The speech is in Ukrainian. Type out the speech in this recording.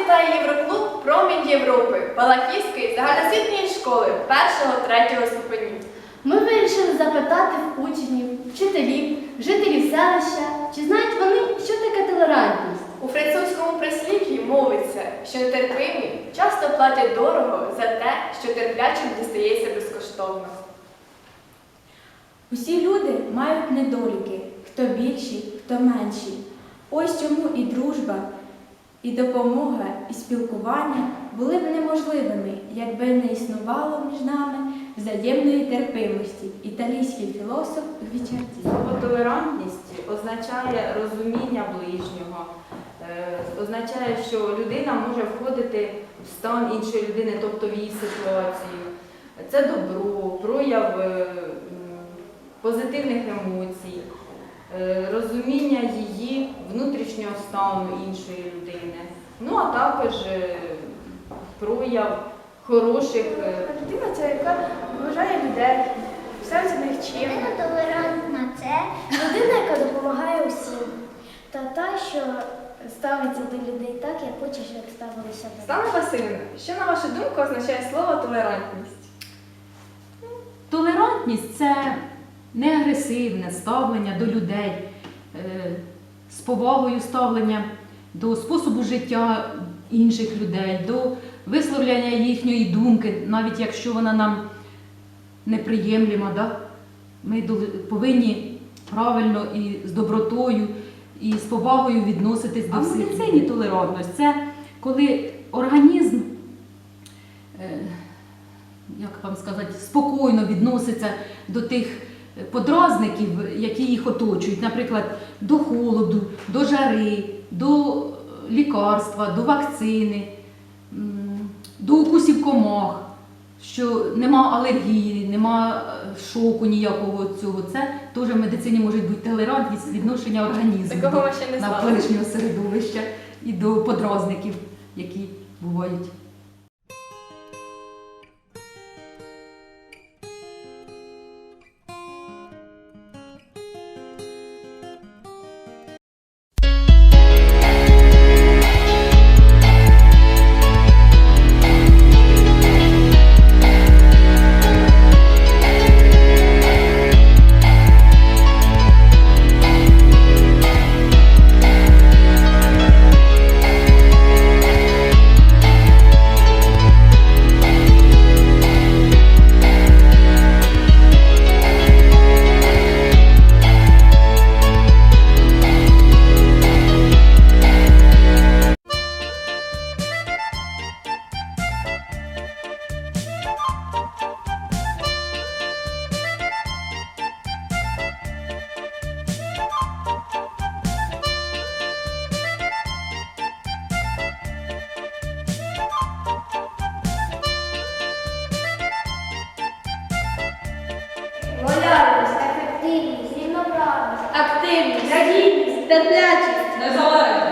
вітає Євроклуб Промінь Європи Балахівської загальноосвітньої школи 1-3 ступенів. Ми вирішили запитати в учнів, вчителів, жителів селища, чи знають вони, що таке толерантність. У французькому прислів'ї мовиться, що нетерпимі часто платять дорого за те, що терплячим дістається безкоштовно. Усі люди мають недоліки, хто більші, хто менші. Ось чому і дружба, і допомога, і спілкування були б неможливими, якби не існувало між нами взаємної терпимості. Італійський філософ Гвічарді. Слово толерантність означає розуміння ближнього, е, означає, що людина може входити в стан іншої людини, тобто в її ситуацію. Це добро, прояв е, позитивних емоцій, е, розуміння її внутрішнього стану іншої людини. Ну а також е, прояв хороших. е, Людина це яка вважає людей, все за них чим. Людина толерантна це людина, яка допомагає усім. Та та, що ставиться до людей так, як хоче, щоб ставилися до них. Стана Васильівна, що на вашу думку означає слово толерантність? Толерантність це не агресивне ставлення до людей, е, з повагою ставлення до способу життя інших людей, до висловлення їхньої думки, навіть якщо вона нам неприємлема. Да? Ми повинні правильно і з добротою, і з повагою відноситись до всіх. А медицині толерантність це коли організм. е, як вам сказати, спокійно відноситься до тих подразників, які їх оточують, наприклад, до холоду, до жари, до е, лікарства, до вакцини, до укусів комах, що нема алергії, нема е, шоку ніякого цього. Це теж в медицині може бути толерантність відношення організму Такого до навколишнього середовища і до подразників, які бувають. активність, радійність, терплячість, незалежність.